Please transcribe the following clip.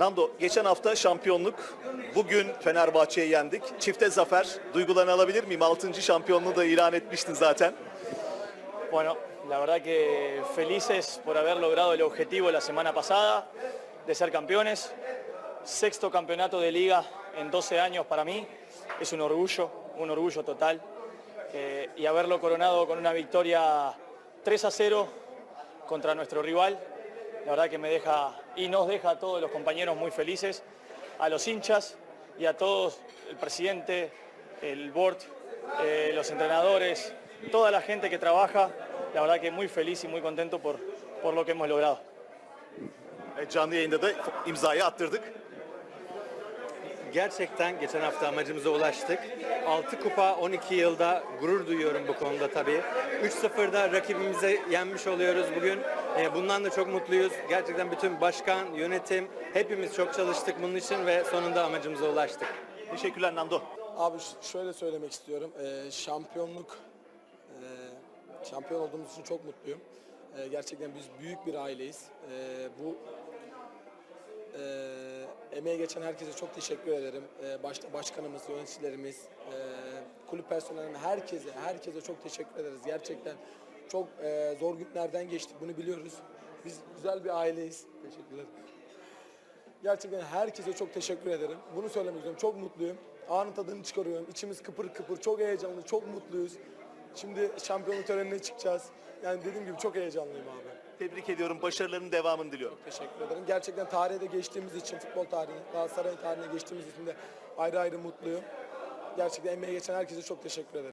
Nando geçen hafta şampiyonluk. Bugün Fenerbahçe'yi yendik. Çifte zafer. Duygularını alabilir miyim? 6. şampiyonluğu da ilan etmiştin zaten. Bueno, la verdad que felices por haber logrado el objetivo la semana pasada de ser campeones. Sexto campeonato de liga en 12 años para mí. Es un orgullo, un orgullo total. Eh, y haberlo coronado con una victoria 3 a 0 contra nuestro rival. La verdad que me deja y nos deja a todos los compañeros muy felices, a los hinchas y a todos, el presidente, el board, eh, los entrenadores, toda la gente que trabaja, la verdad que muy feliz y muy contento por, por lo que hemos logrado. E. Gerçekten geçen hafta amacımıza ulaştık. 6 kupa 12 yılda gurur duyuyorum bu konuda tabii. 3-0'da rakibimizi yenmiş oluyoruz bugün. Ee, Bundan da çok mutluyuz. Gerçekten bütün başkan, yönetim hepimiz çok çalıştık bunun için ve sonunda amacımıza ulaştık. Teşekkürler Nando. Abi şöyle söylemek istiyorum. Ee, şampiyonluk, e, şampiyon olduğumuz için çok mutluyum. Gerçekten biz büyük bir aileyiz. Bu e, emeğe geçen herkese çok teşekkür ederim. Ee, başta başkanımız, yöneticilerimiz, e, kulüp personeline, herkese, herkese çok teşekkür ederiz. Gerçekten çok e, zor günlerden geçtik, bunu biliyoruz. Biz güzel bir aileyiz. Teşekkürler. Gerçekten herkese çok teşekkür ederim. Bunu söylemek istiyorum. Çok mutluyum. Anın tadını çıkarıyorum. İçimiz kıpır kıpır. Çok heyecanlı, çok mutluyuz. Şimdi şampiyonluk törenine çıkacağız. Yani dediğim gibi çok heyecanlıyım abi. Tebrik ediyorum. Başarılarının devamını diliyorum. Teşekkür ederim. Gerçekten tarihe de geçtiğimiz için, futbol tarihine, Galatasaray tarihine geçtiğimiz için de ayrı ayrı mutluyum. Gerçekten emeğe geçen herkese çok teşekkür ederim.